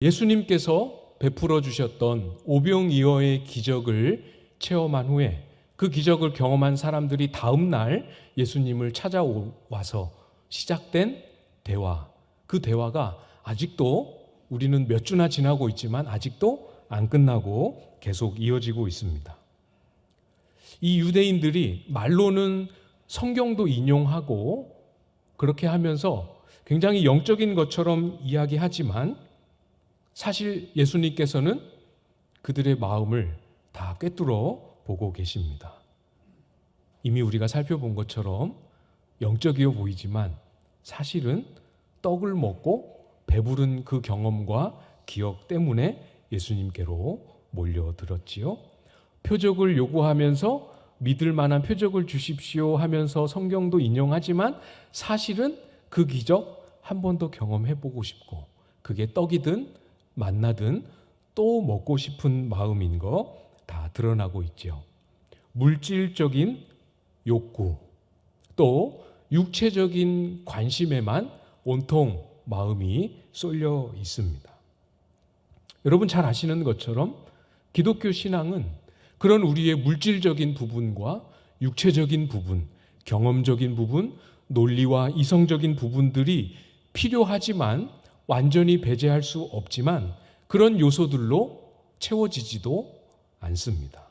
예수님께서 베풀어 주셨던 오병이어의 기적을 체험한 후에 그 기적을 경험한 사람들이 다음 날 예수님을 찾아와서 시작된 대화. 그 대화가 아직도 우리는 몇 주나 지나고 있지만 아직도 안 끝나고 계속 이어지고 있습니다. 이 유대인들이 말로는 성경도 인용하고 그렇게 하면서 굉장히 영적인 것처럼 이야기하지만 사실 예수님께서는 그들의 마음을 다 꿰뚫어 보고 계십니다. 이미 우리가 살펴본 것처럼 영적이어 보이지만 사실은 떡을 먹고 배부른 그 경험과 기억 때문에 예수님께로 몰려들었지요. 표적을 요구하면서 믿을 만한 표적을 주십시오 하면서 성경도 인용하지만 사실은 그 기적 한번더 경험해 보고 싶고 그게 떡이든 만나든 또 먹고 싶은 마음인 거 다 드러나고 있죠. 물질적인 욕구 또 육체적인 관심에만 온통 마음이 쏠려 있습니다. 여러분 잘 아시는 것처럼 기독교 신앙은 그런 우리의 물질적인 부분과 육체적인 부분, 경험적인 부분, 논리와 이성적인 부분들이 필요하지만 완전히 배제할 수 없지만 그런 요소들로 채워지지도 않습니다.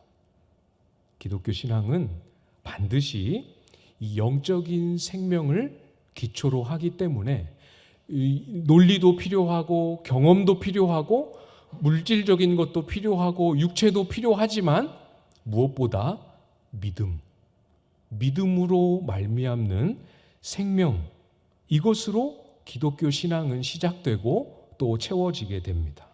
기독교 신앙은 반드시 이 영적인 생명을 기초로 하기 때문에 논리도 필요하고 경험도 필요하고 물질적인 것도 필요하고 육체도 필요하지만 무엇보다 믿음, 믿음으로 말미암는 생명 이것으로 기독교 신앙은 시작되고 또 채워지게 됩니다.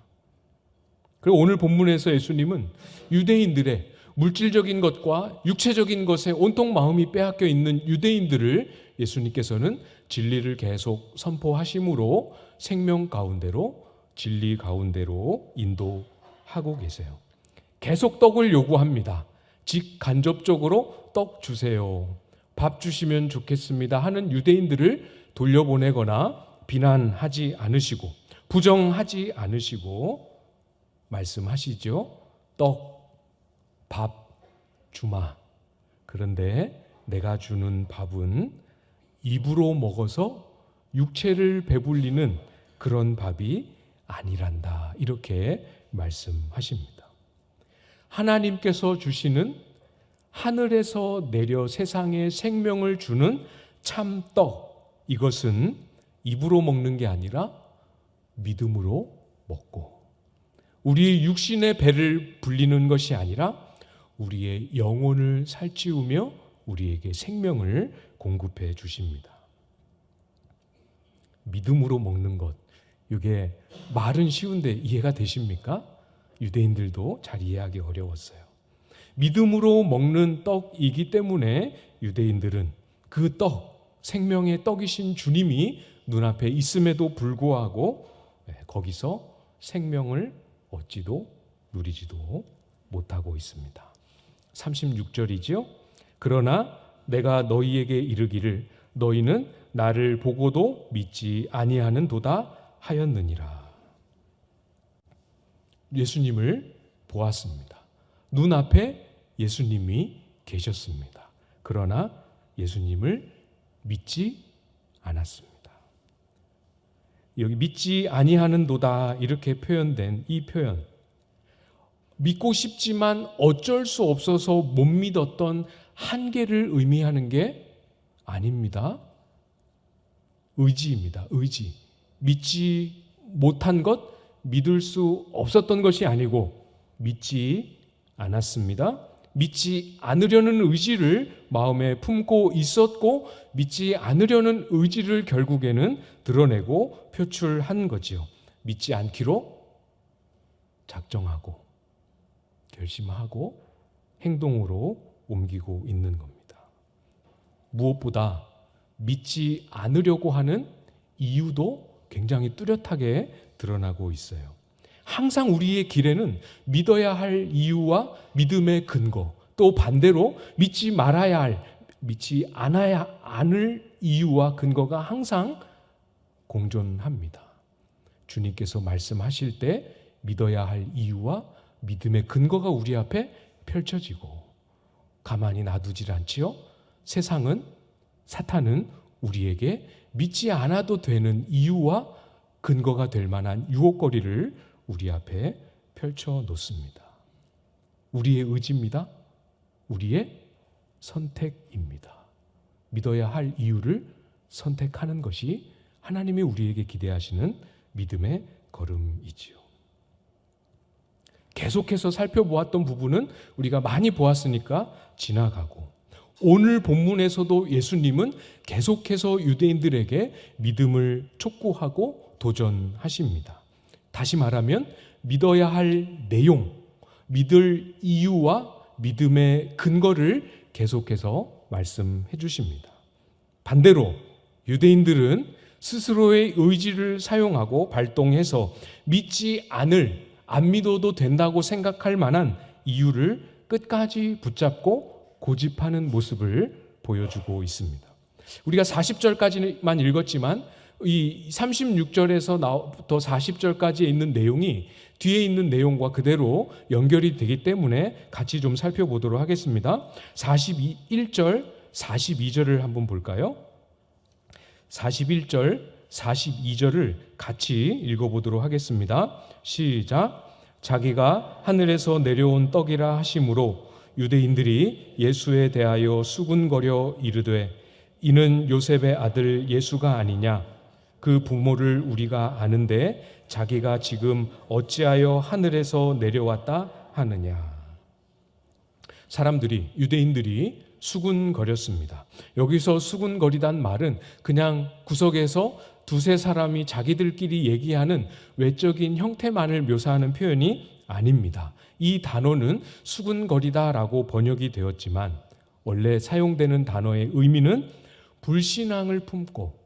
그리고 오늘 본문에서 예수님은 유대인들의 물질적인 것과 육체적인 것에 온통 마음이 빼앗겨 있는 유대인들을 예수님께서는 진리를 계속 선포하심으로 생명 가운데로 진리 가운데로 인도하고 계세요. 계속 떡을 요구합니다. 직 간접적으로 떡 주세요. 밥 주시면 좋겠습니다 하는 유대인들을 돌려보내거나 비난하지 않으시고 부정하지 않으시고 말씀하시죠. 떡, 밥 주마. 그런데 내가 주는 밥은 입으로 먹어서 육체를 배불리는 그런 밥이 아니란다. 이렇게 말씀하십니다. 하나님께서 주시는 하늘에서 내려 세상에 생명을 주는 참떡. 이것은 입으로 먹는 게 아니라 믿음으로 먹고 우리의 육신의 배를 불리는 것이 아니라 우리의 영혼을 살찌우며 우리에게 생명을 공급해 주십니다. 믿음으로 먹는 것. 이게 말은 쉬운데 이해가 되십니까? 유대인들도 잘 이해하기 어려웠어요. 믿음으로 먹는 떡이기 때문에 유대인들은 그 떡, 생명의 떡이신 주님이 눈앞에 있음에도 불구하고 네, 거기서 생명을 얻지도 누리지도 못하고 있습니다. 36절이죠. 그러나 내가 너희에게 이르기를 너희는 나를 보고도 믿지 아니하는도다 하였느니라. 예수님을 보았습니다. 눈앞에 예수님이 계셨습니다. 그러나 예수님을 믿지 않았습니다. 여기 믿지 아니하는도다 이렇게 표현된 이 표현 믿고 싶지만 어쩔 수 없어서 못 믿었던 한계를 의미하는 게 아닙니다. 의지입니다. 의지. 믿지 못한 것, 믿을 수 없었던 것이 아니고 믿지 않았습니다. 믿지 않으려는 의지를 마음에 품고 있었고 믿지 않으려는 의지를 결국에는 드러내고 표출한 거지요. 믿지 않기로 작정하고 결심하고 행동으로 옮기고 있는 겁니다. 무엇보다 믿지 않으려고 하는 이유도 굉장히 뚜렷하게 드러나고 있어요. 항상 우리의 길에는 믿어야 할 이유와 믿음의 근거, 또 반대로 믿지 말아야 할, 믿지 않아야 않을 이유와 근거가 항상 공존합니다. 주님께서 말씀하실 때 믿어야 할 이유와 믿음의 근거가 우리 앞에 펼쳐지고 가만히 놔두질 않지요. 세상은 사탄은 우리에게 믿지 않아도 되는 이유와 근거가 될 만한 유혹거리를 우리 앞에 펼쳐 놓습니다. 우리의 의지입니다. 우리의 선택입니다. 믿어야 할 이유를 선택하는 것이 하나님이 우리에게 기대하시는 믿음의 걸음이지요. 계속해서 살펴보았던 부분은 우리가 많이 보았으니까 지나가고 오늘 본문에서도 예수님은 계속해서 유대인들에게 믿음을 촉구하고 도전하십니다. 다시 말하면 믿어야 할 내용, 믿을 이유와 믿음의 근거를 계속해서 말씀해 주십니다. 반대로 유대인들은 스스로의 의지를 사용하고 발동해서 믿지 않을, 안 믿어도 된다고 생각할 만한 이유를 끝까지 붙잡고 고집하는 모습을 보여주고 있습니다. 우리가 40절까지만 읽었지만 이 36절에서부터 40절까지 있는 내용이 뒤에 있는 내용과 그대로 연결이 되기 때문에 같이 좀 살펴보도록 하겠습니다. 41절, 42절을 한번 볼까요? 41절, 42절을 같이 읽어보도록 하겠습니다. 시작. 자기가 하늘에서 내려온 떡이라 하심으로 유대인들이 예수에 대하여 수군거려 이르되 이는 요셉의 아들 예수가 아니냐 그 부모를 우리가 아는데 자기가 지금 어찌하여 하늘에서 내려왔다 하느냐 사람들이 유대인들이 수군거렸습니다. 여기서 수군거리단 말은 그냥 구석에서 두세 사람이 자기들끼리 얘기하는 외적인 형태만을 묘사하는 표현이 아닙니다. 이 단어는 수군거리다라고 번역이 되었지만 원래 사용되는 단어의 의미는 불신앙을 품고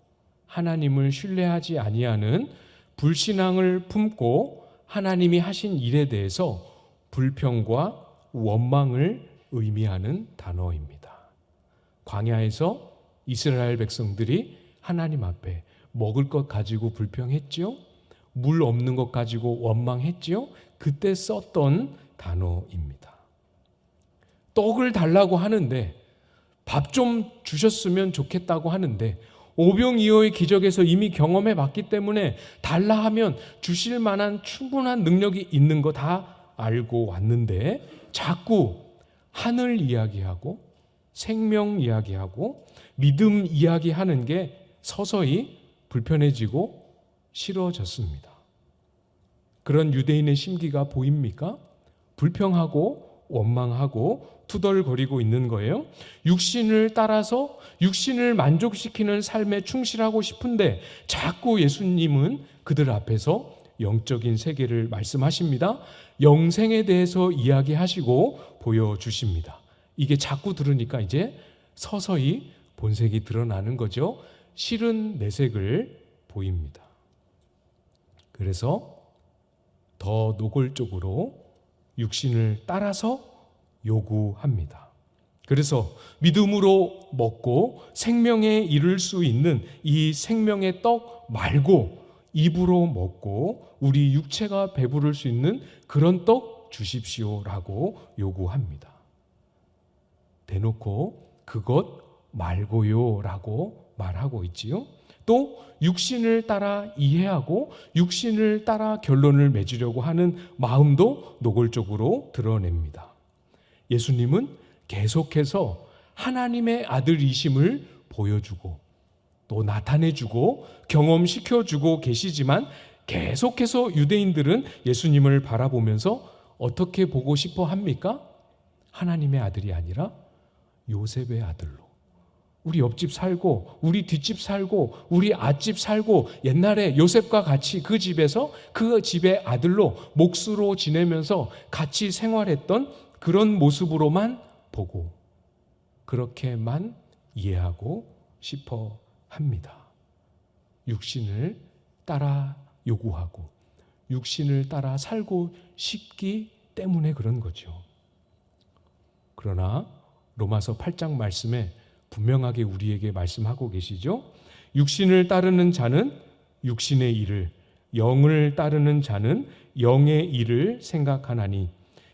하나님을 신뢰하지 아니하는 불신앙을 품고 하나님이 하신 일에 대해서 불평과 원망을 의미하는 단어입니다. 광야에서 이스라엘 백성들이 하나님 앞에 먹을 것 가지고 불평했지요. 물 없는 것 가지고 원망했지요. 그때 썼던 단어입니다. 떡을 달라고 하는데 밥 좀 주셨으면 좋겠다고 하는데 오병이어의 기적에서 이미 경험해 봤기 때문에 달라 하면 주실 만한 충분한 능력이 있는 거 다 알고 왔는데 자꾸 하늘 이야기하고 생명 이야기하고 믿음 이야기하는 게 서서히 불편해지고 싫어졌습니다. 그런 유대인의 심기가 보입니까? 불평하고 원망하고 투덜거리고 있는 거예요. 육신을 따라서 육신을 만족시키는 삶에 충실하고 싶은데 자꾸 예수님은 그들 앞에서 영적인 세계를 말씀하십니다. 영생에 대해서 이야기하시고 보여주십니다. 이게 자꾸 들으니까 이제 서서히 본색이 드러나는 거죠. 싫은 내색을 보입니다. 그래서 더 노골적으로 육신을 따라서 요구합니다. 그래서 믿음으로 먹고 생명에 이를 수 있는 이 생명의 떡 말고 입으로 먹고 우리 육체가 배부를 수 있는 그런 떡 주십시오라고 요구합니다. 대놓고 그것 말고요라고 말하고 있지요. 또 육신을 따라 이해하고 육신을 따라 결론을 맺으려고 하는 마음도 노골적으로 드러냅니다. 예수님은 계속해서 하나님의 아들이심을 보여주고 또 나타내주고 경험시켜주고 계시지만 계속해서 유대인들은 예수님을 바라보면서 어떻게 보고 싶어 합니까? 하나님의 아들이 아니라 요셉의 아들로. 우리 옆집 살고, 우리 뒷집 살고, 우리 앞집 살고, 옛날에 요셉과 같이 그 집에서 그 집의 아들로 몫으로 지내면서 같이 생활했던 그런 모습으로만 보고, 그렇게만 이해하고 싶어 합니다. 육신을 따라 요구하고, 육신을 따라 살고 싶기 때문에 그런 거죠. 그러나 로마서 8장 말씀에 분명하게 우리에게 말씀하고 계시죠. 육신을 따르는 자는 육신의 일을, 영을 따르는 자는 영의 일을 생각하나니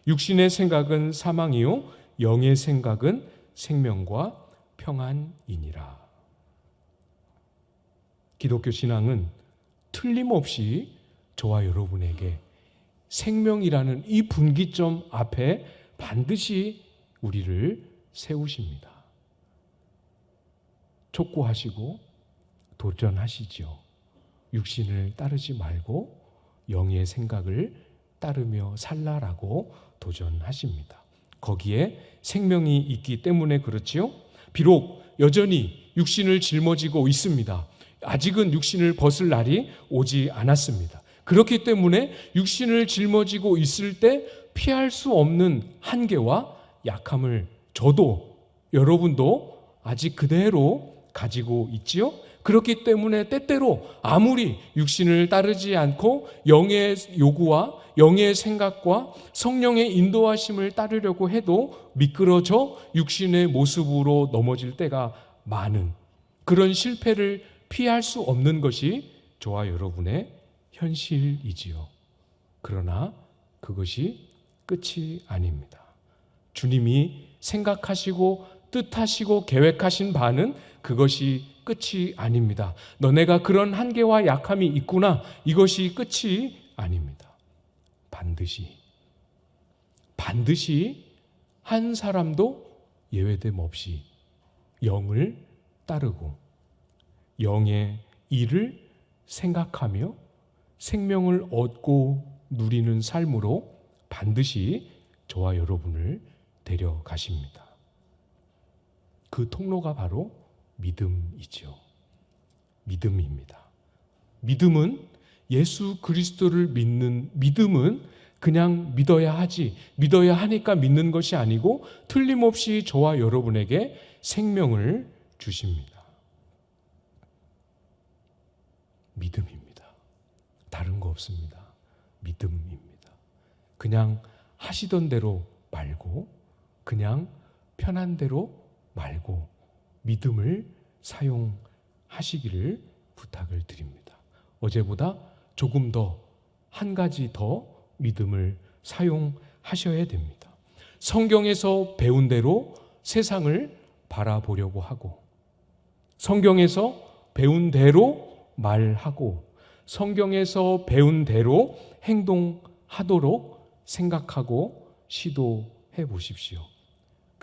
육신의 생각은 사망이요 영의 생각은 생명과 평안이니라. 기독교 신앙은 틀림없이 저와 여러분에게 생명이라는 이 분기점 앞에 반드시 우리를 세우십니다. 촉구하시고 도전하시지요. 육신을 따르지 말고 영의 생각을 따르며 살라라고 도전하십니다. 거기에 생명이 있기 때문에 그렇지요. 비록 여전히 육신을 짊어지고 있습니다. 아직은 육신을 벗을 날이 오지 않았습니다. 그렇기 때문에 육신을 짊어지고 있을 때 피할 수 없는 한계와 약함을 저도 여러분도 아직 그대로 가지고 있지요. 그렇기 때문에 때때로 아무리 육신을 따르지 않고 영의 요구와 영의 생각과 성령의 인도하심을 따르려고 해도 미끄러져 육신의 모습으로 넘어질 때가 많은 그런 실패를 피할 수 없는 것이 저와 여러분의 현실이지요. 그러나 그것이 끝이 아닙니다. 주님이 생각하시고 뜻하시고 계획하신 바는 그것이 끝이 아닙니다. 너네가 그런 한계와 약함이 있구나. 이것이 끝이 아닙니다. 반드시 반드시 한 사람도 예외됨 없이 영을 따르고 영의 일을 생각하며 생명을 얻고 누리는 삶으로 반드시 저와 여러분을 데려가십니다. 그 통로가 바로 믿음이지요. 믿음입니다. 믿음은 예수 그리스도를 믿는 믿음은 그냥 믿어야 하지, 믿어야 하니까 믿는 것이 아니고 틀림없이 저와 여러분에게 생명을 주십니다. 믿음입니다. 다른 거 없습니다. 믿음입니다. 그냥 하시던 대로 말고, 그냥 편한 대로 말고, 믿음을 사용하시기를 부탁을 드립니다. 어제보다 조금 더, 한 가지 더 믿음을 사용하셔야 됩니다. 성경에서 배운 대로 세상을 바라보려고 하고, 성경에서 배운 대로 말하고 성경에서 배운 대로 행동하도록 생각하고 시도해 보십시오.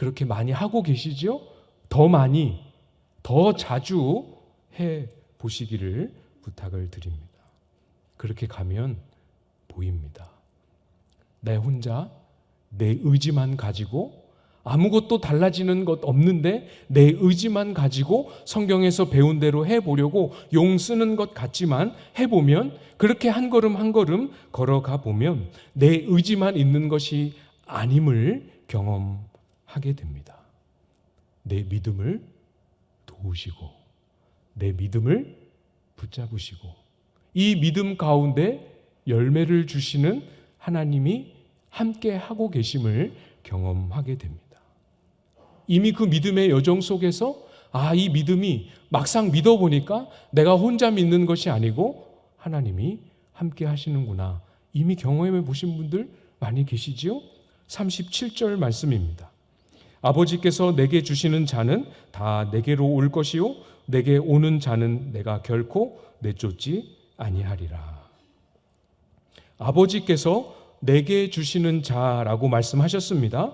그렇게 많이 하고 계시죠? 더 많이, 더 자주 해 보시기를 부탁을 드립니다. 그렇게 가면 보입니다. 내 혼자 내 의지만 가지고 아무것도 달라지는 것 없는데 내 의지만 가지고 성경에서 배운 대로 해보려고 용 쓰는 것 같지만 해보면 그렇게 한 걸음 한 걸음 걸어가 보면 내 의지만 있는 것이 아님을 경험 하게 됩니다. 내 믿음을 도우시고 내 믿음을 붙잡으시고 이 믿음 가운데 열매를 주시는 하나님이 함께 하고 계심을 경험하게 됩니다. 이미 그 믿음의 여정 속에서 아, 이 믿음이 막상 믿어보니까 내가 혼자 믿는 것이 아니고 하나님이 함께 하시는구나. 이미 경험해 보신 분들 많이 계시지요? 37절 말씀입니다. 아버지께서 내게 주시는 자는 다 내게로 올 것이요 내게 오는 자는 내가 결코 내쫓지 아니하리라. 아버지께서 내게 주시는 자라고 말씀하셨습니다.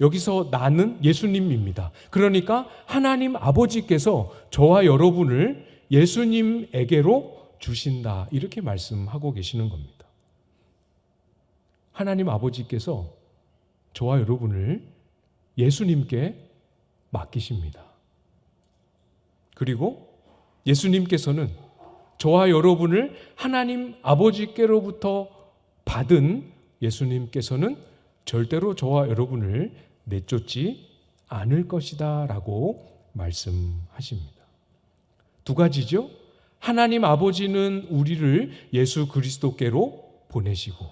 여기서 나는 예수님입니다. 그러니까 하나님 아버지께서 저와 여러분을 예수님에게로 주신다. 이렇게 말씀하고 계시는 겁니다. 하나님 아버지께서 저와 여러분을 예수님께 맡기십니다. 그리고 예수님께서는 저와 여러분을 하나님 아버지께로부터 받은 예수님께서는 절대로 저와 여러분을 내쫓지 않을 것이다 라고 말씀하십니다. 두 가지죠. 하나님 아버지는 우리를 예수 그리스도께로 보내시고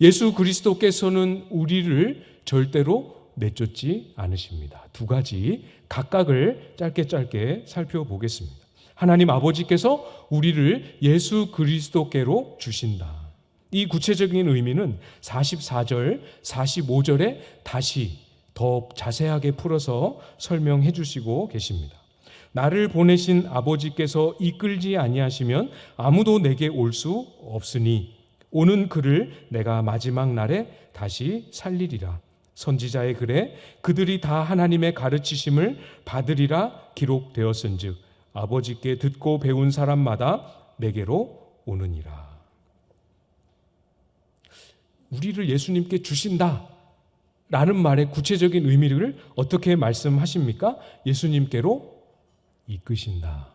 예수 그리스도께서는 우리를 절대로 내쫓지 않으십니다. 두 가지 각각을 짧게 짧게 살펴보겠습니다. 하나님 아버지께서 우리를 예수 그리스도께로 주신다. 이 구체적인 의미는 44절, 45절에 다시 더 자세하게 풀어서 설명해 주시고 계십니다. 나를 보내신 아버지께서 이끌지 아니하시면 아무도 내게 올 수 없으니 오는 그를 내가 마지막 날에 다시 살리리라. 선지자의 글에 그들이 다 하나님의 가르치심을 받으리라 기록되었은즉 아버지께 듣고 배운 사람마다 내게로 오느니라. 우리를 예수님께 주신다. 라는 말의 구체적인 의미를 어떻게 말씀하십니까? 예수님께로 이끄신다.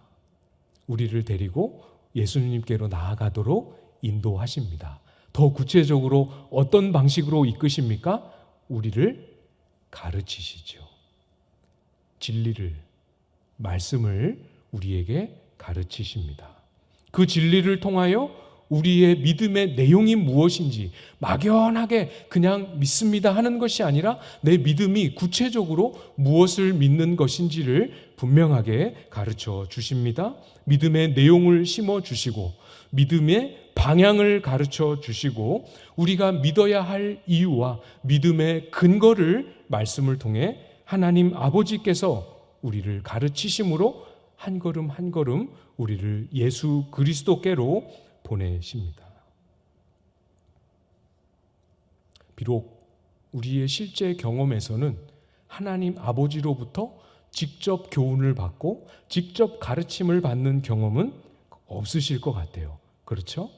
우리를 데리고 예수님께로 나아가도록 인도하십니다. 더 구체적으로 어떤 방식으로 이끄십니까? 우리를 가르치시죠. 진리를, 말씀을 우리에게 가르치십니다. 그 진리를 통하여 우리의 믿음의 내용이 무엇인지 막연하게 그냥 믿습니다 하는 것이 아니라 내 믿음이 구체적으로 무엇을 믿는 것인지를 분명하게 가르쳐 주십니다. 믿음의 내용을 심어 주시고 믿음의 방향을 가르쳐 주시고 우리가 믿어야 할 이유와 믿음의 근거를 말씀을 통해 하나님 아버지께서 우리를 가르치심으로 한 걸음 한 걸음 우리를 예수 그리스도께로 보내십니다. 비록 우리의 실제 경험에서는 하나님 아버지로부터 직접 교훈을 받고 직접 가르침을 받는 경험은 없으실 것 같아요. 그렇죠?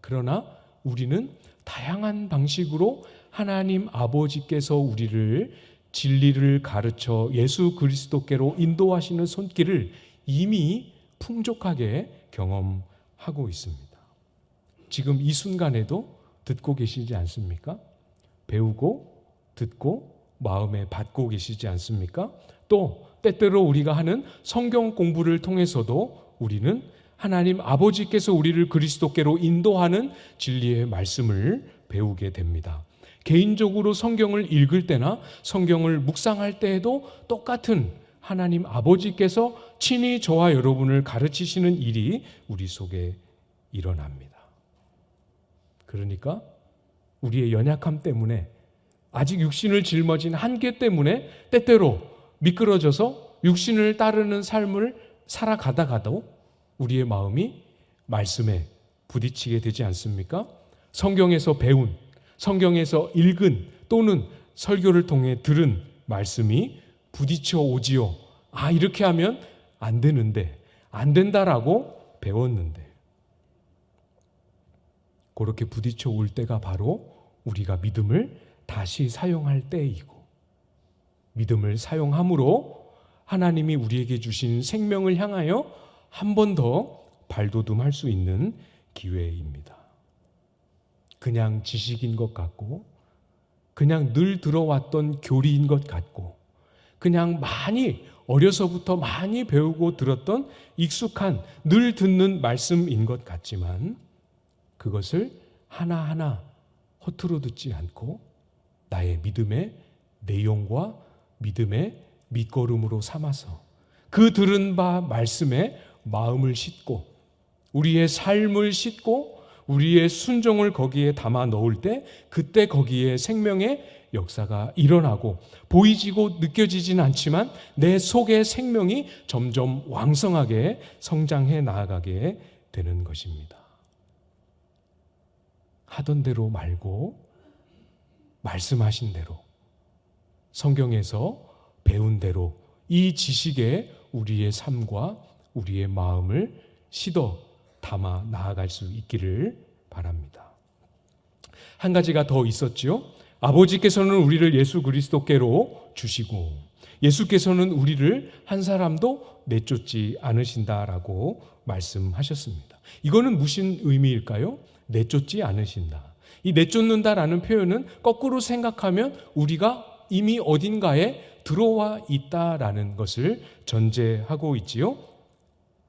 그러나 우리는 다양한 방식으로 하나님 아버지께서 우리를 진리를 가르쳐 예수 그리스도께로 인도하시는 손길을 이미 풍족하게 경험하고 있습니다. 지금 이 순간에도 듣고 계시지 않습니까? 배우고 듣고 마음에 받고 계시지 않습니까? 또 때때로 우리가 하는 성경 공부를 통해서도 우리는 하나님 아버지께서 우리를 그리스도께로 인도하는 진리의 말씀을 배우게 됩니다. 개인적으로 성경을 읽을 때나 성경을 묵상할 때에도 똑같은 하나님 아버지께서 친히 저와 여러분을 가르치시는 일이 우리 속에 일어납니다. 그러니까 우리의 연약함 때문에 아직 육신을 짊어진 한계 때문에 때때로 미끄러져서 육신을 따르는 삶을 살아가다가도 우리의 마음이 말씀에 부딪히게 되지 않습니까? 성경에서 배운, 성경에서 읽은 또는 설교를 통해 들은 말씀이 부딪혀 오지요. 아, 이렇게 하면 안 되는데, 안 된다라고 배웠는데. 그렇게 부딪혀 올 때가 바로 우리가 믿음을 다시 사용할 때이고 믿음을 사용함으로 하나님이 우리에게 주신 생명을 향하여 한 번 더 발돋움할 수 있는 기회입니다. 그냥 지식인 것 같고 그냥 늘 들어왔던 교리인 것 같고 그냥 많이 어려서부터 많이 배우고 들었던 익숙한 늘 듣는 말씀인 것 같지만 그것을 하나하나 허투루 듣지 않고 나의 믿음의 내용과 믿음의 밑거름으로 삼아서 그 들은 바 말씀에 마음을 싣고 우리의 삶을 싣고 우리의 순종을 거기에 담아 넣을 때 그때 거기에 생명의 역사가 일어나고 보이지고 느껴지진 않지만 내 속의 생명이 점점 왕성하게 성장해 나아가게 되는 것입니다. 하던 대로 말고 말씀하신 대로 성경에서 배운 대로 이 지식에 우리의 삶과 우리의 마음을 시더 담아 나아갈 수 있기를 바랍니다. 한 가지가 더 있었지요. 아버지께서는 우리를 예수 그리스도께로 주시고 예수께서는 우리를 한 사람도 내쫓지 않으신다라고 말씀하셨습니다. 이거는 무슨 의미일까요? 내쫓지 않으신다. 이 내쫓는다라는 표현은 거꾸로 생각하면 우리가 이미 어딘가에 들어와 있다라는 것을 전제하고 있지요.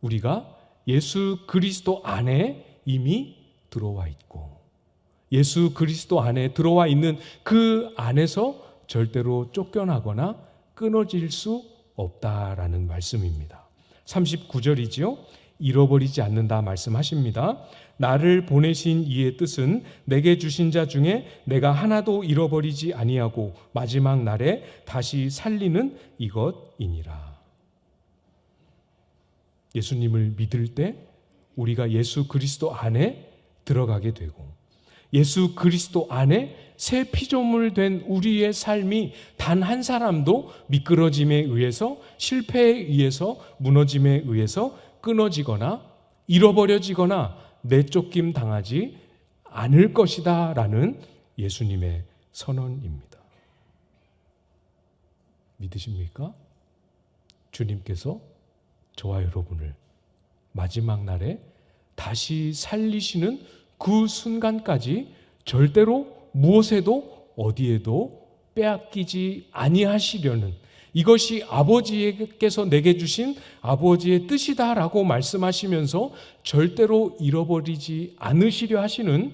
우리가 예수 그리스도 안에 이미 들어와 있고 예수 그리스도 안에 들어와 있는 그 안에서 절대로 쫓겨나거나 끊어질 수 없다라는 말씀입니다. 39절이지요. 잃어버리지 않는다 말씀하십니다. 나를 보내신 이의 뜻은 내게 주신 자 중에 내가 하나도 잃어버리지 아니하고 마지막 날에 다시 살리는 이것이니라. 예수님을 믿을 때 우리가 예수 그리스도 안에 들어가게 되고 예수 그리스도 안에 새 피조물 된 우리의 삶이 단 한 사람도 미끄러짐에 의해서 실패에 의해서 무너짐에 의해서 끊어지거나 잃어버려지거나 내쫓김 당하지 않을 것이다 라는 예수님의 선언입니다. 믿으십니까? 주님께서 저와 여러분을. 마지막 날에 다시 살리시는 그 순간까지 절대로 무엇에도 어디에도 빼앗기지 아니하시려는 이것이 아버지께서 내게 주신 아버지의 뜻이다라고 말씀하시면서 절대로 잃어버리지 않으시려 하시는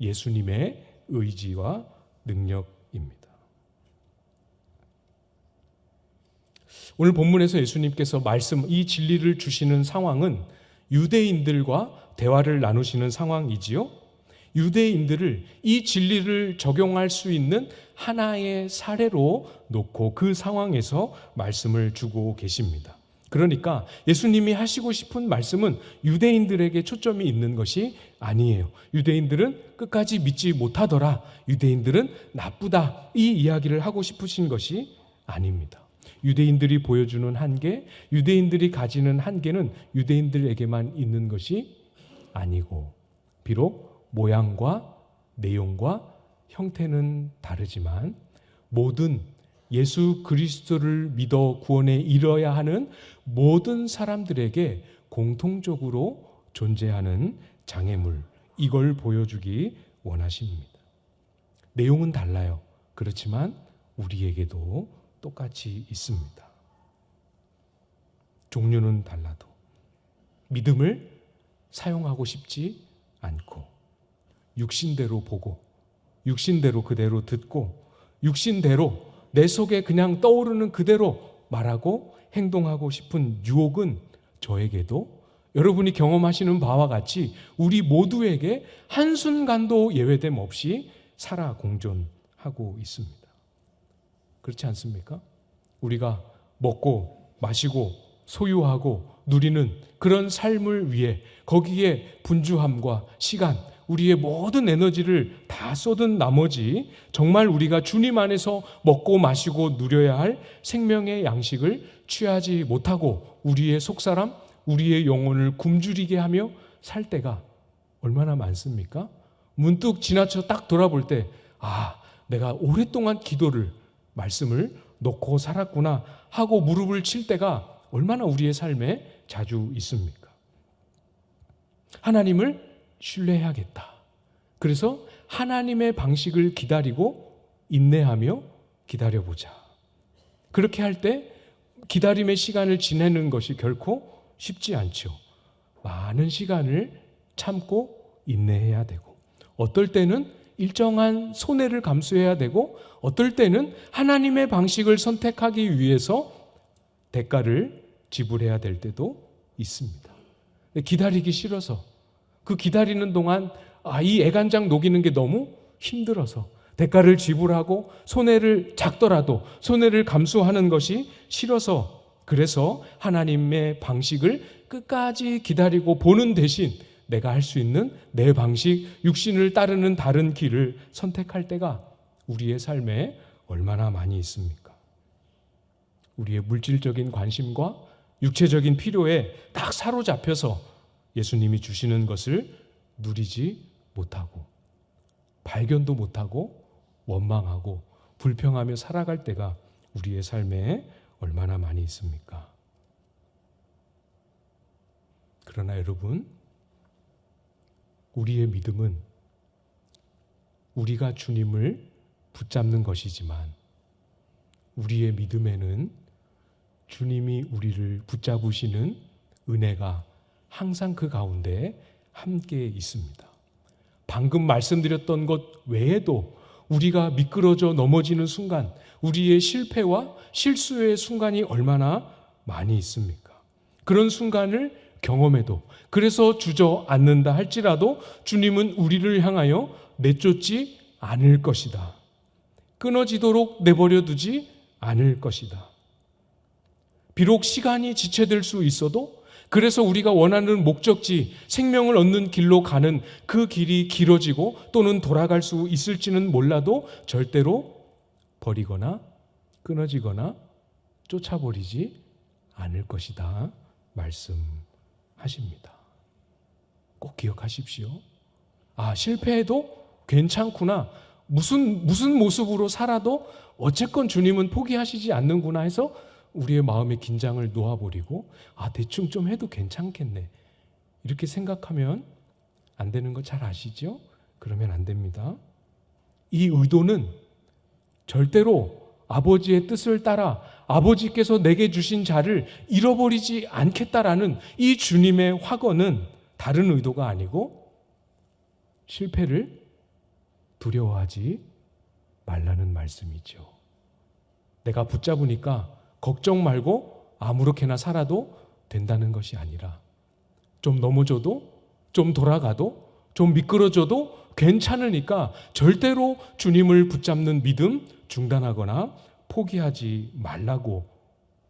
예수님의 의지와 능력입니다. 오늘 본문에서 예수님께서 말씀 이 진리를 주시는 상황은 유대인들과 대화를 나누시는 상황이지요. 유대인들을 이 진리를 적용할 수 있는 하나의 사례로 놓고 그 상황에서 말씀을 주고 계십니다. 그러니까 예수님이 하시고 싶은 말씀은 유대인들에게 초점이 있는 것이 아니에요. 유대인들은 끝까지 믿지 못하더라. 유대인들은 나쁘다. 이 이야기를 하고 싶으신 것이 아닙니다. 유대인들이 보여주는 한계, 유대인들이 가지는 한계는 유대인들에게만 있는 것이 아니고, 비록 모양과 내용과 형태는 다르지만 모든 예수 그리스도를 믿어 구원에 이뤄야 하는 모든 사람들에게 공통적으로 존재하는 장애물, 이걸 보여주기 원하십니다. 내용은 달라요. 그렇지만 우리에게도 똑같이 있습니다. 종류는 달라도 믿음을 사용하고 싶지 않고 육신대로 보고 육신대로 그대로 듣고 육신대로 내 속에 그냥 떠오르는 그대로 말하고 행동하고 싶은 유혹은 저에게도 여러분이 경험하시는 바와 같이 우리 모두에게 한순간도 예외됨 없이 살아 공존하고 있습니다. 그렇지 않습니까? 우리가 먹고 마시고 소유하고 누리는 그런 삶을 위해 거기에 분주함과 시간, 우리의 모든 에너지를 다 쏟은 나머지 정말 우리가 주님 안에서 먹고 마시고 누려야 할 생명의 양식을 취하지 못하고 우리의 속사람, 우리의 영혼을 굶주리게 하며 살 때가 얼마나 많습니까? 문득 지나쳐 딱 돌아볼 때, 아, 내가 오랫동안 기도를, 말씀을 놓고 살았구나 하고 무릎을 칠 때가 얼마나 우리의 삶에 자주 있습니까? 하나님을 신뢰해야겠다. 그래서 하나님의 방식을 기다리고 인내하며 기다려보자. 그렇게 할 때 기다림의 시간을 지내는 것이 결코 쉽지 않죠. 많은 시간을 참고 인내해야 되고, 어떨 때는 일정한 손해를 감수해야 되고, 어떨 때는 하나님의 방식을 선택하기 위해서 대가를 지불해야 될 때도 있습니다. 기다리기 싫어서 그 기다리는 동안 아, 이 애간장 녹이는 게 너무 힘들어서 대가를 지불하고 손해를 작더라도 손해를 감수하는 것이 싫어서 그래서 하나님의 방식을 끝까지 기다리고 보는 대신 내가 할 수 있는 내 방식, 육신을 따르는 다른 길을 선택할 때가 우리의 삶에 얼마나 많이 있습니까? 우리의 물질적인 관심과 육체적인 필요에 딱 사로잡혀서 예수님이 주시는 것을 누리지 못하고 발견도 못하고 원망하고 불평하며 살아갈 때가 우리의 삶에 얼마나 많이 있습니까? 그러나 여러분, 우리의 믿음은 우리가 주님을 붙잡는 것이지만 우리의 믿음에는 주님이 우리를 붙잡으시는 은혜가 항상 그 가운데 함께 있습니다. 방금 말씀드렸던 것 외에도 우리가 미끄러져 넘어지는 순간, 우리의 실패와 실수의 순간이 얼마나 많이 있습니까? 그런 순간을 경험해도 그래서 주저앉는다 할지라도 주님은 우리를 향하여 내쫓지 않을 것이다. 끊어지도록 내버려 두지 않을 것이다. 비록 시간이 지체될 수 있어도 그래서 우리가 원하는 목적지, 생명을 얻는 길로 가는 그 길이 길어지고 또는 돌아갈 수 있을지는 몰라도 절대로 버리거나 끊어지거나 쫓아버리지 않을 것이다. 말씀하십니다. 꼭 기억하십시오. 아, 실패해도 괜찮구나. 무슨, 무슨 모습으로 살아도 어쨌건 주님은 포기하시지 않는구나 해서 우리의 마음의 긴장을 놓아버리고, 아, 대충 좀 해도 괜찮겠네. 이렇게 생각하면 안 되는 거 잘 아시죠? 그러면 안 됩니다. 이 의도는 절대로 아버지의 뜻을 따라 아버지께서 내게 주신 자를 잃어버리지 않겠다라는 이 주님의 확언은 다른 의도가 아니고 실패를 두려워하지 말라는 말씀이죠. 내가 붙잡으니까 걱정 말고 아무렇게나 살아도 된다는 것이 아니라 좀 넘어져도 좀 돌아가도 좀 미끄러져도 괜찮으니까 절대로 주님을 붙잡는 믿음 중단하거나 포기하지 말라고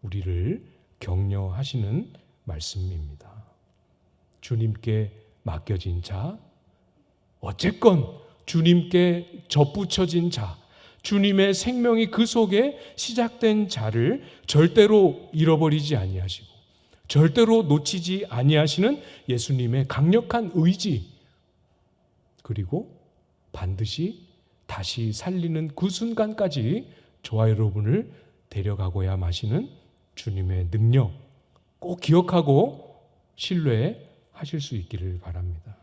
우리를 격려하시는 말씀입니다. 주님께 맡겨진 자, 어쨌건 주님께 접붙여진 자, 주님의 생명이 그 속에 시작된 자를 절대로 잃어버리지 아니하시고 절대로 놓치지 아니하시는 예수님의 강력한 의지 그리고 반드시 다시 살리는 그 순간까지 저와 여러분을 데려가고야 마시는 주님의 능력 꼭 기억하고 신뢰하실 수 있기를 바랍니다.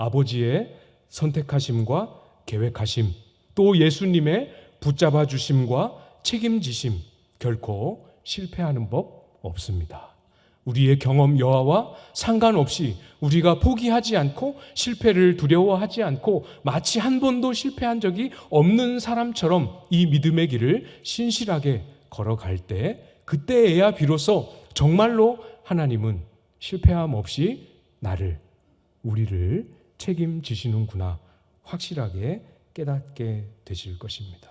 아버지의 선택하심과 계획하심, 또 예수님의 붙잡아 주심과 책임지심 결코 실패하는 법 없습니다. 우리의 경험 여하와 상관없이 우리가 포기하지 않고 실패를 두려워하지 않고 마치 한 번도 실패한 적이 없는 사람처럼 이 믿음의 길을 신실하게 걸어갈 때 그때에야 비로소 정말로 하나님은 실패함 없이 나를 우리를 책임지시는구나 확실하게 깨닫게 되실 것입니다.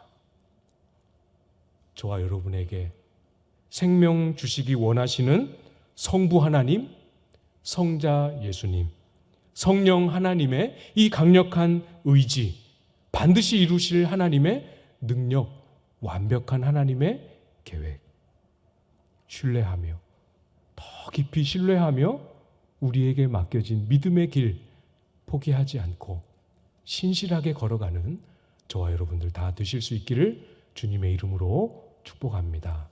저와 여러분에게 생명 주시기 원하시는 성부 하나님, 성자 예수님, 성령 하나님의 이 강력한 의지, 반드시 이루실 하나님의 능력, 완벽한 하나님의 계획, 신뢰하며, 더 깊이 신뢰하며 우리에게 맡겨진 믿음의 길 포기하지 않고 신실하게 걸어가는 저와 여러분들 다 되실 수 있기를 주님의 이름으로 축복합니다.